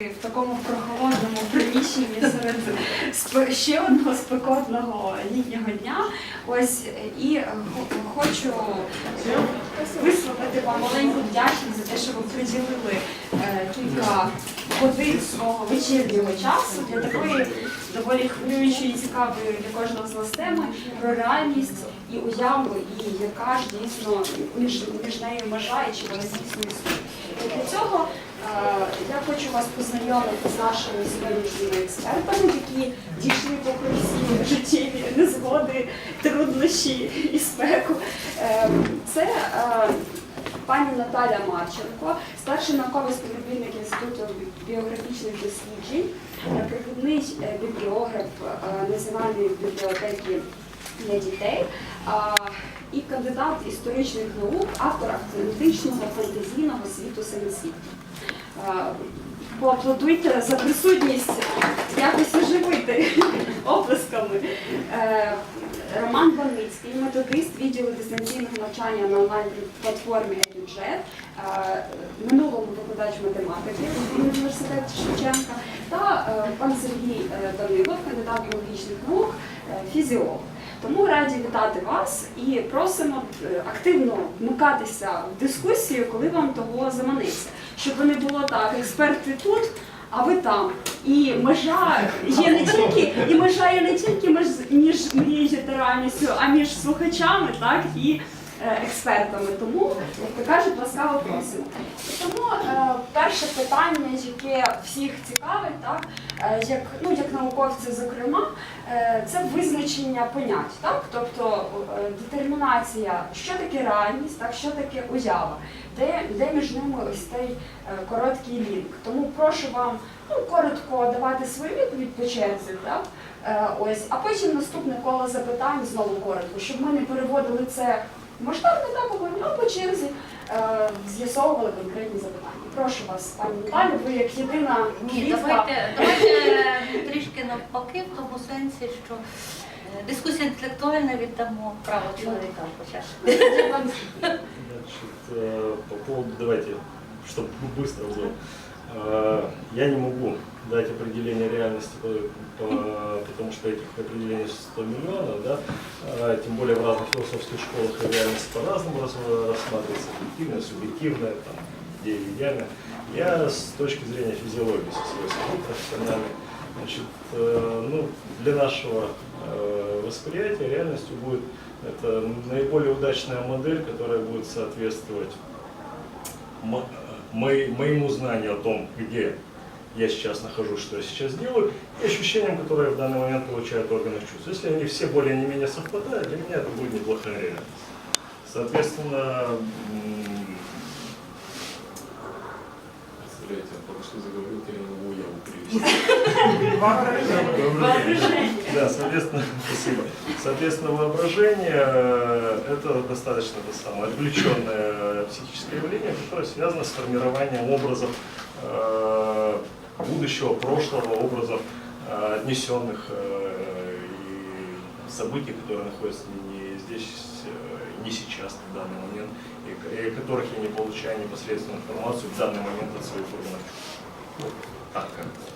в такому прохолодному приміщенні серед ще одного спекотного літнього дня. Ось і е, хочу висловити вам маленьку вдячність за те, що ви приділили е, кілька годин свого вечірнього часу для такої доволі хвилюючої і цікавої для кожного з нас теми про реальність і уяву, і яка ж дійсно між, між нею межа і чи вона дійсно існує. Для цього е, я хочу вас познайомити з нашими сьогоднішніми експертами, які дійшли попри всі життєві незгоди, труднощі і спеку. Е, Це е, пані Наталя Марченко, старший науковий співробітник Інституту біографічних досліджень, е, провідний е, бібліограф е, Національної бібліотеки для дітей і кандидат історичних наук, автор автентичного фантазійного світу самосвіту. А, Поаплодуйте за присутність, якось оживити оплесками. Е, Роман Баницький, методист відділу дистанційного навчання на онлайн-платформі EduJet, е, минулому викладач математики університету Шевченка, та е, пан Сергій е, Данилов, кандидат біологічних наук, е, фізіолог. Тому раді вітати вас і просимо е, активно вмикатися в дискусію, коли вам того заманиться. Щоб не було так, експерти тут, а ви там. І межа є не тільки, і межа є не тільки між, між мрією та реальністю, а між слухачами, так і експертами. Тому, як то кажуть, ласкаво просимо. Тому е, перше питання, яке всіх цікавить, так, е, як, ну, як науковців, зокрема, е, це визначення понять, так? тобто е, детермінація, що таке реальність, так, що таке уява, де, де між ними ось цей е, короткий лінк. Тому прошу вам ну, коротко давати свою відповідь по черзі, так? Е, ось, а потім наступне коло запитань знову коротко, щоб ми не переводили це в масштабне так, обговорення, а по черзі е, з'ясовували конкретні запитання. Прошу вас, пані Наталю, ви як єдина Ні, жінка. давайте, давайте трішки навпаки, в тому сенсі, що е, дискусія інтелектуальна віддамо право чоловікам почати. Значит, э, по поводу, давайте, чтобы быстро было. Э, Я не могу Дать определение реальности, по- потому что этих определений 100 миллионов, да, Э, тем более в разных философских школах реальность по-разному рас- рассматривается, объективная, субъективная, там, где идеальная. Я с точки зрения физиологии, со своей стороны профессиональной, значит, э, ну, для нашего э, восприятия реальностью будет это наиболее удачная модель, которая будет соответствовать моему знанию о том, где я сейчас нахожусь, что я сейчас делаю, и ощущениям, которые в данный момент получают органы чувств. Если они все более не менее совпадают, для меня это будет неплохая реальность. Соответственно, Представляете, я только что заговорил, я не могу яву привести. Да, соответственно, спасибо. Соответственно, воображение э, это достаточно то самое отвлеченное психическое явление, которое связано с формированием образов э, будущего, прошлого, образов э, отнесенных э, и событий, которые находятся не здесь, э, не сейчас, на данный момент, и к- и о которых я не получаю непосредственную информацию в данный момент от своих органов. Ну, так как-то.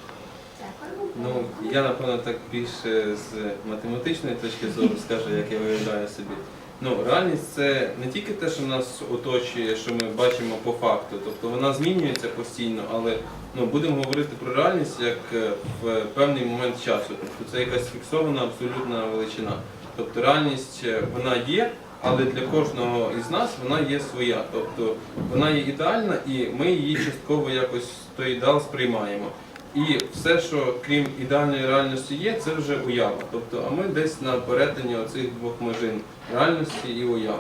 Ну, я напевно так більше з математичної точки зору скажу, як я виявляю собі. Ну, реальність це не тільки те, що нас оточує, що ми бачимо по факту, тобто вона змінюється постійно, але ну, будемо говорити про реальність як е, в певний момент часу. Тобто це якась фіксована абсолютна величина. Тобто реальність е, вона є, але для кожного із нас вона є своя. Тобто вона є ідеальна і ми її частково якось той ідеал сприймаємо. І все, що крім ідеальної реальності є, це вже уява. Тобто, а ми десь на перетині оцих двох межин реальності і уяви.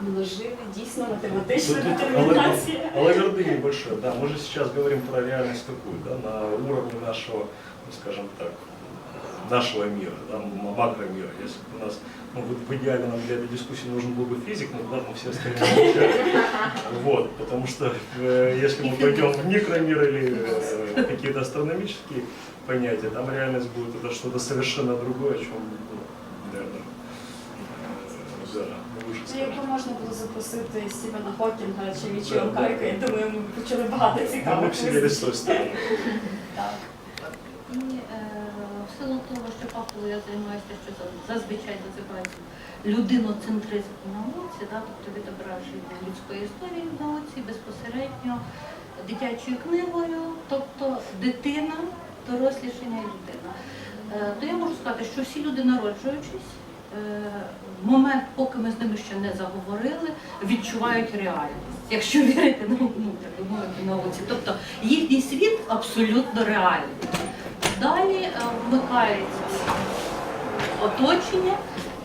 Множини, дійсно математична Тут- тут детермінація. Алаверды небольшой, да. Мы же сейчас говорим про реальность какую, да, на уровне нашего, ну, скажем так, нашего мира, да, м- макромира. Если бы у нас, ну, в- в идеале нам для этой дискуссии нужен был бы физик, но да, мы все остальные молчали. Вот, потому что э, если мы пойдем в микромир или э, какие-то астрономические понятия, там реальность будет это что-то совершенно другое, о чем, ну, наверное, э, да, выше Ну, скажем. якому можна було запросити Стівена Хокінга чи Вічі Онкайка, я думаю, ми б почули багато Ну, мы цікавих бы сидели с той виступів. стороны. Так. І е, в силу того, що фахово я займаюся, що за- зазвичай називається людиноцентризм в науці, да, тобто відображення людської історії в науці безпосередньо дитячою книгою, тобто дитина, дорослішання і людина. Е, То я можу сказати, що всі люди народжуючись, е, в момент, поки ми з ними ще не заговорили, відчувають реальність, якщо вірити ну, так би науці. Тобто їхній світ абсолютно реальний. Далі е, вмикається оточення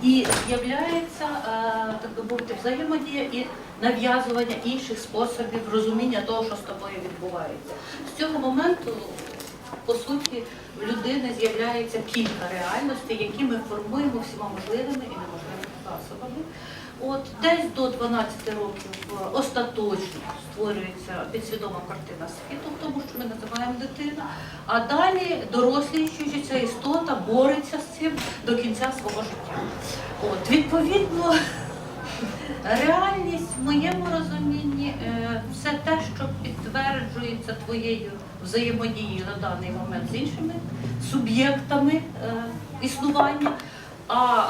і з'являється, е, так би мовити, взаємодія і нав'язування інших способів розуміння того, що з тобою відбувається. З цього моменту, по суті, в людини з'являється кілька реальностей, які ми формуємо всіма можливими і неможливими засобами. От десь до 12 років е, остаточно створюється підсвідома картина світу, тому, що ми називаємо дитина. А далі доросліючи ця істота бореться з цим до кінця свого життя. От, відповідно, реальність в моєму розумінні е, все те, що підтверджується твоєю взаємодією на даний момент з іншими суб'єктами е, існування. А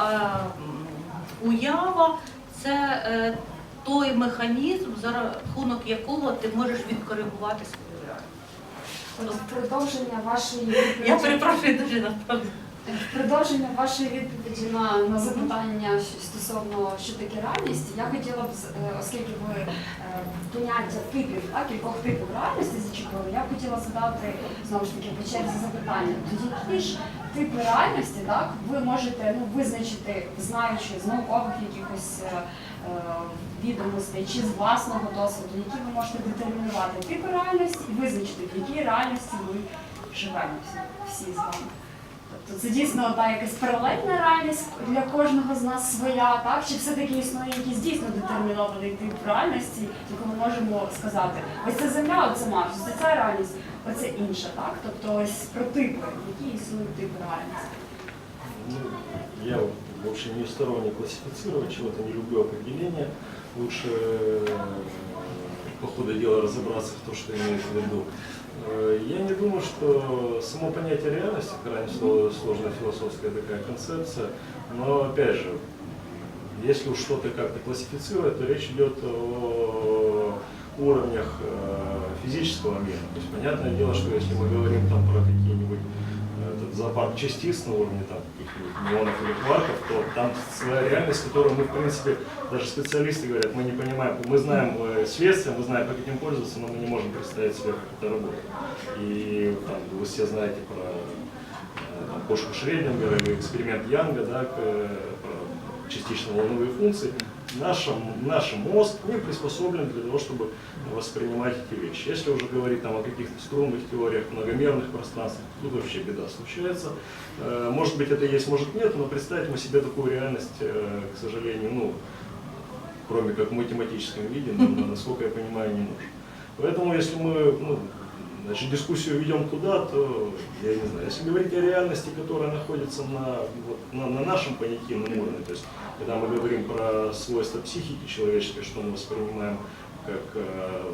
уява це е, той механізм, за рахунок якого ти можеш відкоригувати свою реальність. Продовження вашої відповіді. Я перепрошую дуже насправді. Продовження вашої відповіді на, на запитання стосовно що таке реальність, я хотіла б, е, оскільки ви е, поняття типів, так, кількох типів реальності зачепили, я б хотіла задати знову ж таки по черзі запитання. Тоді які ж типи реальності, так, ви можете ну, визначити, знаючи з наукових якихось е, е, відомостей чи з власного досвіду, які ви можете детермінувати типи реальності і визначити, в якій реальності ми живемо всі, з вами. Тобто це дійсно та якась паралельна реальність для кожного з нас своя, так? Чи все-таки існує якийсь дійсно детермінований тип реальності, яку ми можемо сказати, ось це земля, оце Марс, це реальність, оце інша, так? Тобто ось про типи, які існують типи реальності. Ну, я вообще не сторонник классифицировать чего-то, не люблю определения. Лучше э, по ходу дела разобраться в том, что имеется в виду. Э, Я не думаю, что само понятие реальности, крайне сложная философская такая концепция, но опять же, если уж что-то как-то классифицировать, то речь идет о уровнях э, физического мира. То есть понятное дело, что если мы говорим там про какие-нибудь э, этот зоопарк частиц на уровне там каких-нибудь миллионов или кварков, то там своя реальность, которую мы, в принципе, даже специалисты говорят, мы не понимаем, мы знаем э, следствие, мы знаем, как этим пользоваться, но мы не можем представить себе, как это работает. И там, вы все знаете про там, кошку Шрёдингера или эксперимент Янга, да, к, про частично-волновые функции. Наш, наш мозг не приспособлен для того, чтобы воспринимать эти вещи. Если уже говорить там, о каких-то струнных теориях, многомерных пространствах, тут вообще беда случается. Э, Может быть это есть, может нет, но представить мы себе такую реальность, э, к сожалению, ну, кроме как в математическом виде, ну, насколько я понимаю, не можем. Поэтому если мы ну, значит, дискуссию ведем туда, то я не знаю. Если говорить о реальности, которая находится на, вот, на, на нашем понятийном уровне, то есть когда мы говорим про свойства психики человеческой, что мы воспринимаем как э,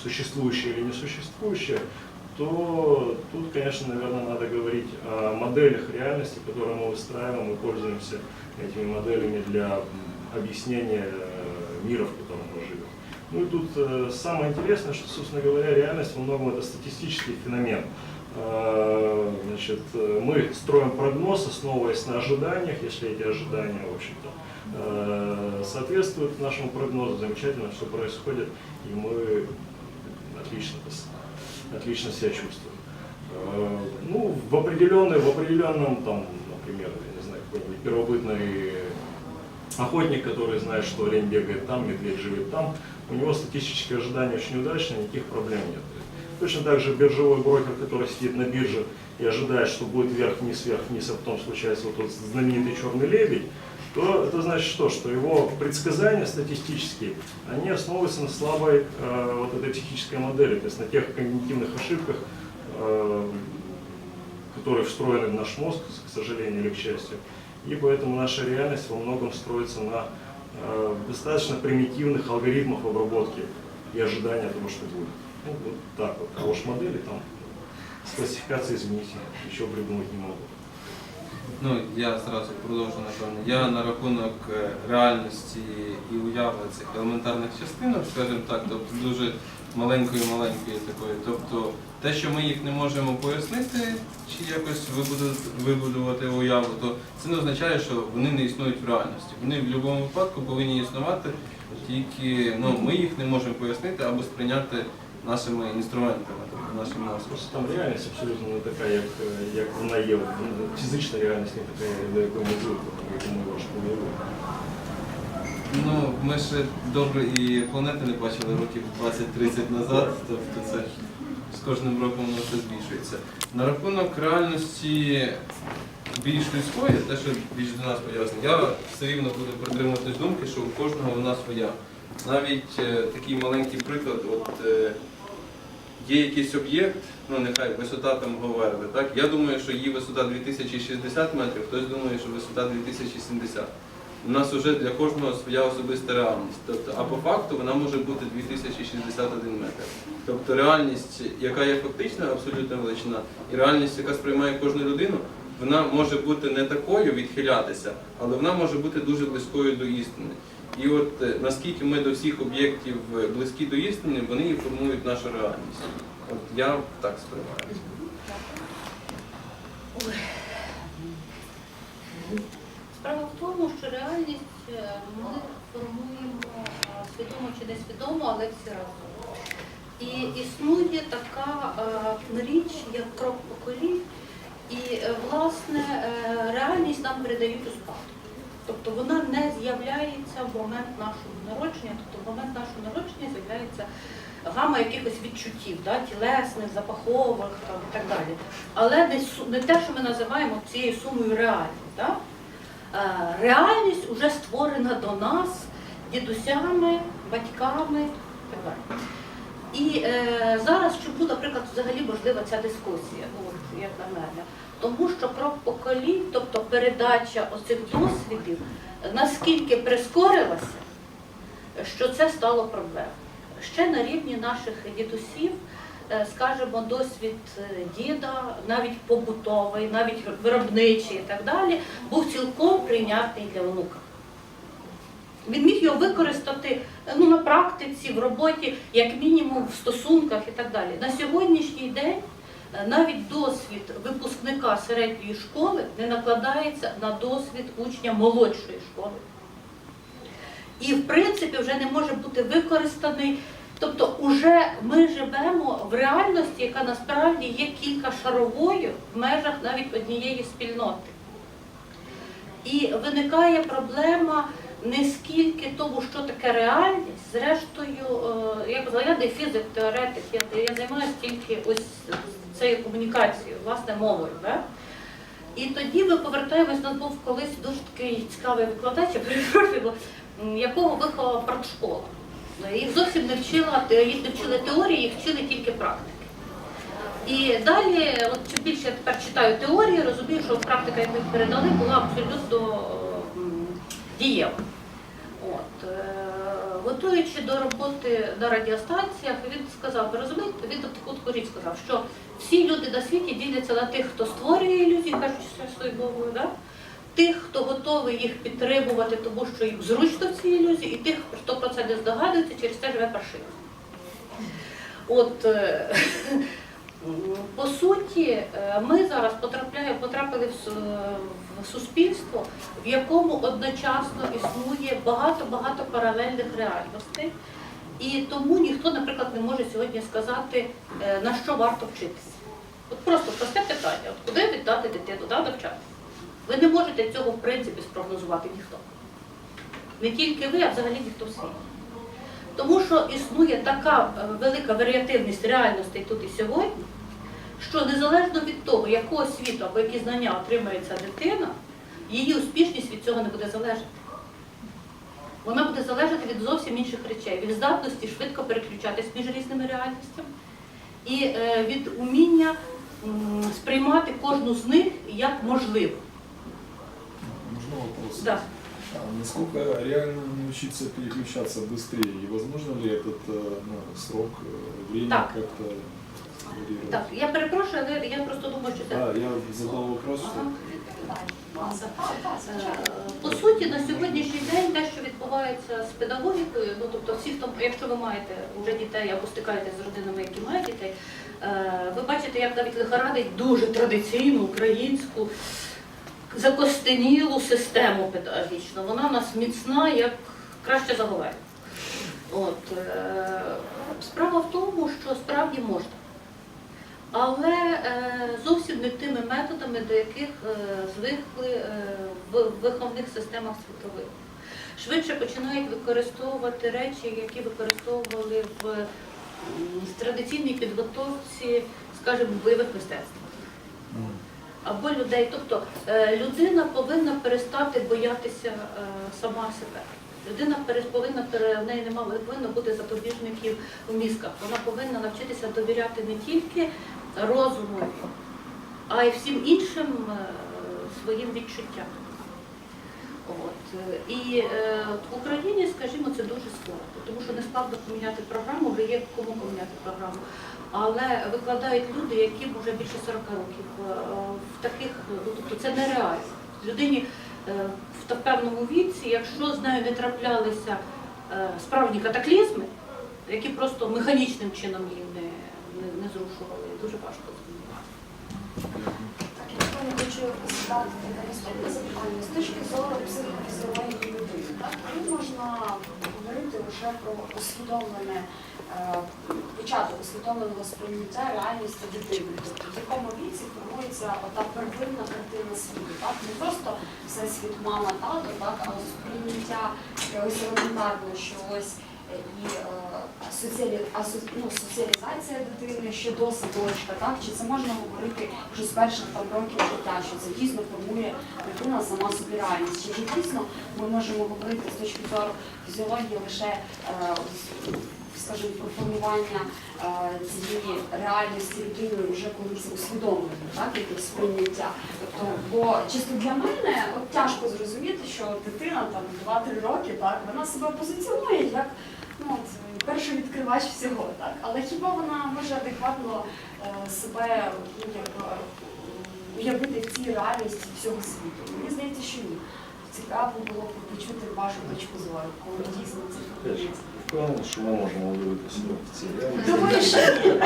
существующее или несуществующее, то тут, конечно, наверное, надо говорить о моделях реальности, которые мы выстраиваем и пользуемся этими моделями для объяснения мира, в котором мы. Ну и тут э, самое интересное, что, собственно говоря, реальность во многом это статистический феномен. Э, Значит, э, мы строим прогноз, основываясь на ожиданиях, если эти ожидания, в общем-то, э, соответствуют нашему прогнозу, замечательно, что происходит, и мы отлично, отлично себя чувствуем. Э, Ну, в определенной, в определенном, там, например, я не знаю, какой-нибудь первобытный охотник, который знает, что олень бегает там, медведь живет там, у него статистические ожидания очень удачные, никаких проблем нет. Точно так же биржевой брокер, который сидит на бирже и ожидает, что будет вверх-вниз, вверх-вниз, а потом случается вот тот знаменитый черный лебедь, то это значит что? Что его предсказания статистические, они основываются на слабой э, вот этой психической модели, то есть на тех когнитивных ошибках, э, которые встроены в наш мозг, к сожалению или к счастью. И поэтому наша реальность во многом строится на э, достаточно примитивных алгоритмов обработки и ожидания того, что будет. Ну, вот так вот. А уж модели там с классификацией, извините, еще придумать не могу. Ну, я зразу продовжу, напевно. Я на рахунок е, реальності і уяви цих елементарних частинок, скажімо так, тобто дуже маленької маленької такої. Тобто те, що ми їх не можемо пояснити чи якось вибудувати, уяву, то це не означає, що вони не існують в реальності. Вони в будь-якому випадку повинні існувати, тільки ну, ми їх не можемо пояснити або сприйняти нашими інструментами, тобто нашим мозком. Там реальність абсолютно не така, як, як вона є. Фізична реальність не така, до якої ми звикли, яку ми важко уявити. Ну, ми ще добре і планети не бачили років 20-30 назад, тобто це з кожним роком воно все збільшується. На рахунок реальності більш людської, те, що більш до нас пов'язано, я все рівно буду притримуватись думки, що у кожного вона своя. Навіть е, такий маленький приклад, от е, є якийсь об'єкт, ну нехай висота там Говерли, так? Я думаю, що її висота 2060 метрів, хтось думає, що висота 2070. У нас вже для кожного своя особиста реальність. Тобто, а по факту вона може бути 2061 метр. Тобто реальність, яка є фактична, абсолютна величина, і реальність, яка сприймає кожну людину, вона може бути не такою відхилятися, але вона може бути дуже близькою до істини. І от е, наскільки ми до всіх об'єктів е, близькі до істини, вони і формують нашу реальність. От я так сприймаю. Справа в тому, що реальність е, ми формуємо е, чи несвідомо, але всі разом. І існує така е, річ, як крок по колі, і е, власне е, реальність нам передають у спадок. Тобто вона не з'являється в момент нашого народження, тобто в момент нашого народження з'являється гама якихось відчуттів, да, тілесних, запахових там, і так далі. Але не, не те, що ми називаємо цією сумою реальність. Да? Реальність вже створена до нас дідусями, батьками і е, зараз чому, наприклад, взагалі можлива ця дискусія, ну, от, як на мене, тому що крок поколінь, тобто передача оцих досвідів, наскільки прискорилася, що це стало проблемою. Ще на рівні наших дідусів, е, скажімо, досвід е, діда, навіть побутовий, навіть виробничий і так далі, був цілком прийнятний для онука. Він міг його використати е, ну, на практиці, в роботі, як мінімум в стосунках і так далі. На сьогоднішній день е, навіть досвід випускника середньої школи не накладається на досвід учня молодшої школи. І в принципі вже не може бути використаний. Тобто, уже ми живемо в реальності, яка насправді є кількашаровою в межах навіть однієї спільноти. І виникає проблема не скільки того, що таке реальність. Зрештою, е, я казала, я не фізик, теоретик, я, я займаюся тільки ось цією комунікацією, власне, мовою. Да? І тоді ми повертаємось, у нас був колись дуже такий цікавий викладач, якого виховала партшкола. Їх зовсім не вчила, їх не вчили теорії, їх вчили тільки практики. І далі, от чим більше я тепер читаю теорії, розумію, що практика, яку передали, була абсолютно дієва. От, готуючи до роботи на радіостанціях, він сказав, ви розумієте, він таку річ сказав, що всі люди на світі діляться на тих, хто створює ілюзії, кажуть, що своєю мовою, да? тих, хто готовий їх підтримувати, тому що їм зручно в цій ілюзії, і тих, хто про це не здогадується, через це живе паршиво. От, е, по суті, е, ми зараз потрапили в суспільство, в якому одночасно існує багато-багато паралельних реальностей. І тому ніхто, наприклад, не може сьогодні сказати, е, на що варто вчитися. От просто просте питання: от куди віддати дитину, да, навчатися? Ви не можете цього в принципі спрогнозувати ніхто. Не тільки ви, а взагалі ніхто в світі. Тому що існує така е, велика варіативність реальностей тут і сьогодні, що незалежно від того, яку освіту або які знання отримає ця дитина, її успішність від цього не буде залежати. Вона буде залежати від зовсім інших речей, від здатності швидко переключатись між різними реальностями і е, від уміння сприймати кожну з них як можливу. Можно вопрос? Да. А насколько реально научиться переключаться быстрее? И возможно ли этот э, ну, срок э, времени Так. как-то варьировать? Так, я перепрошую, але я просто думаю, що це А, я задал вопрос, что Ага. Е, По суті, на сьогоднішній день те, що відбувається з педагогікою, ну тобто всі, хто, якщо ви маєте вже дітей або стикаєтесь з родинами, які мають дітей, е, ви бачите, як навіть лихорадить дуже традиційну українську закостенілу систему педагогічну. Вона в нас міцна, як краще заговарює. От, е, справа в тому, що справді можна. Але е, зовсім не тими методами, до яких е, звикли е, в виховних системах світових. Швидше починають використовувати речі, які використовували в м, традиційній підготовці, скажімо, бойових мистецтвах. Або людей. Тобто е, людина повинна перестати боятися е, сама себе. Людина повинна в неї немає, повинно бути запобіжників у мізках. Вона повинна навчитися довіряти не тільки розуму, а й всім іншим е, своїм відчуттям. От. І е, в Україні, скажімо, це дуже складно, тому що не складно поміняти програму, вже є кому поміняти програму. Але викладають люди, яким вже більше 40 років. Е, В таких, ну, тобто це нереально. Людині е, в певному віці, якщо з нею не траплялися е, справжні катаклізми, які просто механічним чином її не, не, не зрушували, дуже важко змінити. Я хочу задати наступне запитання. З точки зору психофізіології людини, так, можна вже про усвідомлене, е, початок усвідомленого сприйняття реальності дитини. Тобто в якому віці формується ота первинна картина світу, так? Не просто все світ мама, тато, так, а сприйняття якогось елементарно, що ось е, і е, соціалі... асо- ну, соціалізація дитини ще до садочка, так? Чи це можна говорити вже з перших там років життя, що це дійсно формує дитина сама собі реальність? Чи вже дійсно ми можемо говорити з точки зору фізіології лише, е, скажімо, про формування е, цієї реальності людини вже коли це усвідомлено, так, якесь сприйняття. Тобто, бо чисто для мене от тяжко зрозуміти, що дитина там 2-3 роки, так, вона себе позиціонує як ну, от, перший відкривач всього, так? Але хіба вона може адекватно е, себе ну, як, уявити в цій реальності всього світу? Мені здається, що ні. Цікаво було б почути вашу точку зору, коли дійсно це формується. Впевнений, що ми можемо уявити себе в цій реальності. Думаю, що ні.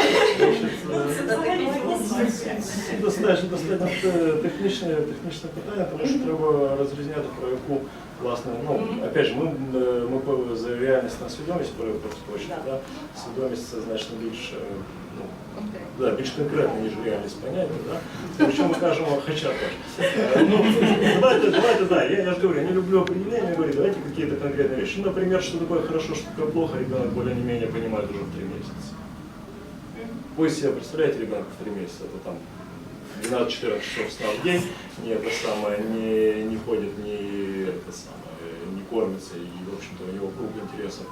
Ну, достатньо, достатньо е, технічне, технічне питання, тому що треба розрізняти про яку власне, ну, опять же, ми, е, ми по- за реальність на свідомість перепочити, да? свідомість це значно більш, е, ну, да, більш конкретно, ніж реальність поняття, да? Тому що ми кажемо, хоча теж. Е, Ну, давайте, давайте, да, я, я же говорю, я не люблю определения, я говорю, давайте какие-то конкретные вещи. Ну, например, что такое хорошо, что такое плохо, ребенок более-менее понимает уже в три месяца. Вы себе представляете ребенка в три месяца, это там 12-14 часов сна в день, не это самое, не, не ходит, не это самое, не кормится, и, в общем-то, у него круг интересов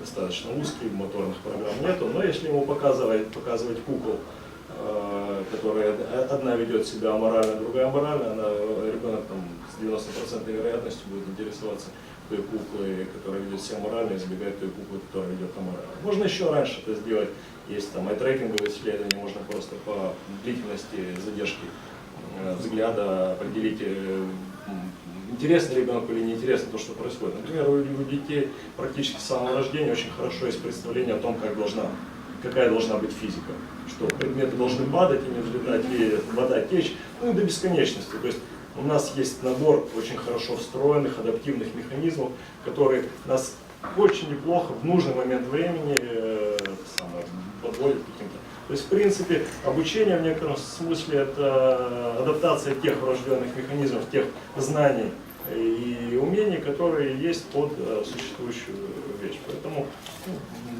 достаточно узкий, моторных программ нету, но если ему показывать, показывать кукол, э, которая одна ведет себя аморально, другая аморально, она, ребенок там с 90% вероятностью будет интересоваться той куклой, которая ведет себя аморально, и избегать той куклы, которая ведет аморально. Можно еще раньше это сделать, есть там айтрекинговые исследования, можно просто по длительности задержки э, взгляда определить, э, интересно ребенку или неинтересно то, что происходит. Например, у детей практически с самого рождения очень хорошо есть представление о том, как должна, какая должна быть физика. Что предметы должны падать и не взлетать, и вода течь, ну и до бесконечности. То есть у нас есть набор очень хорошо встроенных адаптивных механизмов, которые нас очень неплохо в нужный момент времени э, самое, подводят к. То есть, в принципе, обучение в некотором смысле это адаптация тех врожденных механизмов, тех знаний и умений, которые есть под э, существующую вещь. Поэтому ну,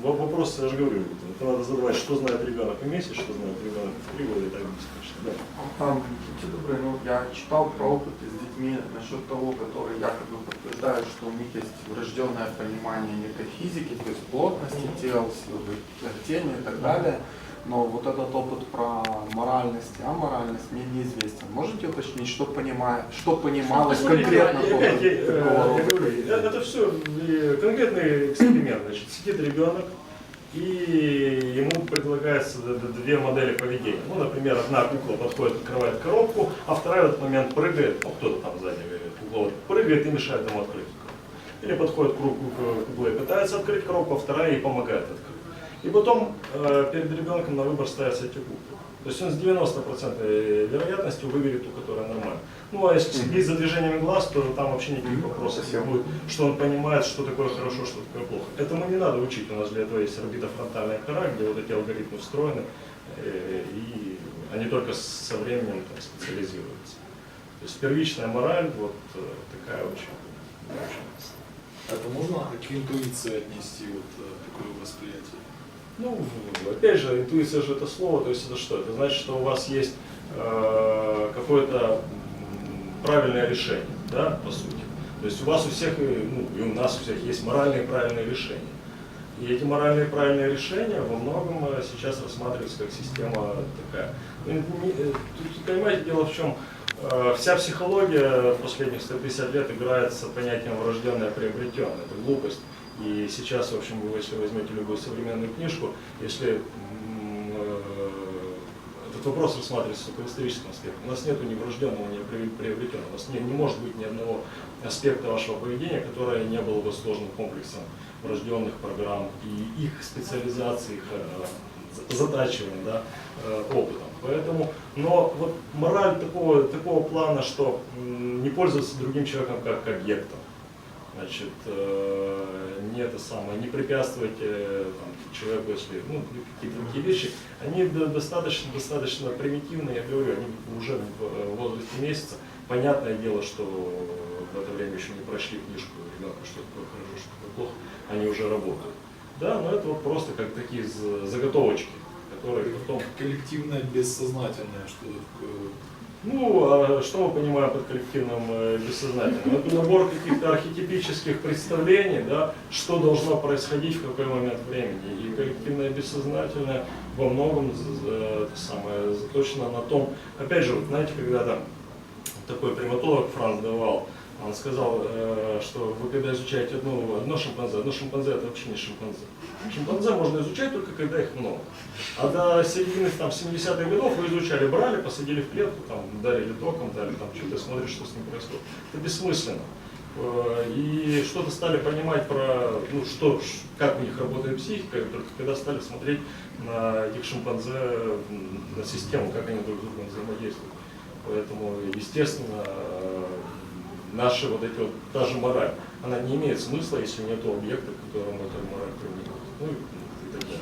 во- вопрос, я же говорю, это надо задавать, что знает ребенок в месяц, что знает ребенок в три года и так бесконечно. Да. Там, будьте добры, ну, я читал про опыты с детьми насчет того, которые якобы подтверждают, что у них есть врожденное понимание метафизики, то есть плотности тел, силы тяготения и так далее. Но вот этот опыт про моральность и аморальность мне неизвестен. Можете уточнить, что, понимая, что понималось Что конкретно Я, я, я говорю, поведением? это все конкретный эксперимент. Значит, сидит ребенок, и ему д- две модели поведения. Ну, например, одна кукла подходит, открывает коробку, а вторая в этот момент прыгает, ну, кто-то там сзади кукла прыгает и мешает ему открыть. Или подходит к кукле и пытается открыть коробку, а вторая ей помогает открыть. И потом э, перед ребенком на выбор ставятся эти куклы. То есть он с 90% вероятностью выберет ту, которая нормальная. Ну а если следить за движениями глаз, то там вообще никаких вопросов не будет, что он понимает, что такое хорошо, что такое плохо. Этому не надо учить, у нас для этого есть орбитофронтальная кора, где вот эти алгоритмы встроены, э, и они только со временем там, специализируются. То есть первичная мораль вот э, такая очень, очень Это можно к интуиции отнести, вот э, такое восприятие? Ну, опять же, интуиция же это слово, то есть это что? Это значит, что у вас есть э, какое-то правильное решение, да, по сути. То есть у вас у всех, и, ну, и у нас у всех есть моральные правильные решения. И эти моральные правильные решения во многом э, сейчас рассматриваются как система такая. Ну, э, Тут, понимаете, дело в чем? Э, Вся психология последних 150 лет играет с понятием врожденное приобретенное. Это глупость. И сейчас, в общем, вы, если возьмете любую современную книжку, если э, этот вопрос рассматривается только в историческом аспекте, у нас нет ни врожденного, ни при- приобретенного. У нас не, не может быть ни одного аспекта вашего поведения, которое не было бы сложным комплексом врожденных программ и их специализации, их э, за- затачивания да, э, опытом. Поэтому, но вот мораль такого, такого плана, что не пользоваться другим человеком как объектом, значит, э, не это самое, не препятствовать э, там, человеку, если, ну, какие-то такие вещи, они до- достаточно, достаточно примитивные, я говорю, они уже в э, возрасте месяца. Понятное дело, что в это время еще не прошли книжку ребенка, что такое хорошо, что такое плохо, они уже работают. Да, но это вот просто как такие заготовочки, которые потом Коллективное бессознательное, что такое? Ну, а что мы понимаем под коллективным э, бессознательным? Это набор каких-то архетипических представлений, да, что должно происходить в какой момент времени. И коллективное бессознательное во многом это самое, заточено на том, опять же, вот знаете, когда там такой приматолог Франц давал, он сказал, э, что вы когда изучаете одну, одно шимпанзе, одно шимпанзе это вообще не шимпанзе. Шимпанзе можно изучать только когда их много. А до середины там, 70-х годов вы изучали, брали, посадили в клетку, там, дарили током, дали там что-то, смотришь, что с ним происходит. Это бессмысленно. Э, И что-то стали понимать про, ну, что, как у них работает психика, только когда стали смотреть на этих шимпанзе, на систему, как они друг с другом взаимодействуют. Поэтому, естественно, наши вот эти вот, та же мораль, она не имеет смысла, если нет объекта, к которому эта мораль применяется. Ну, и, и так далее.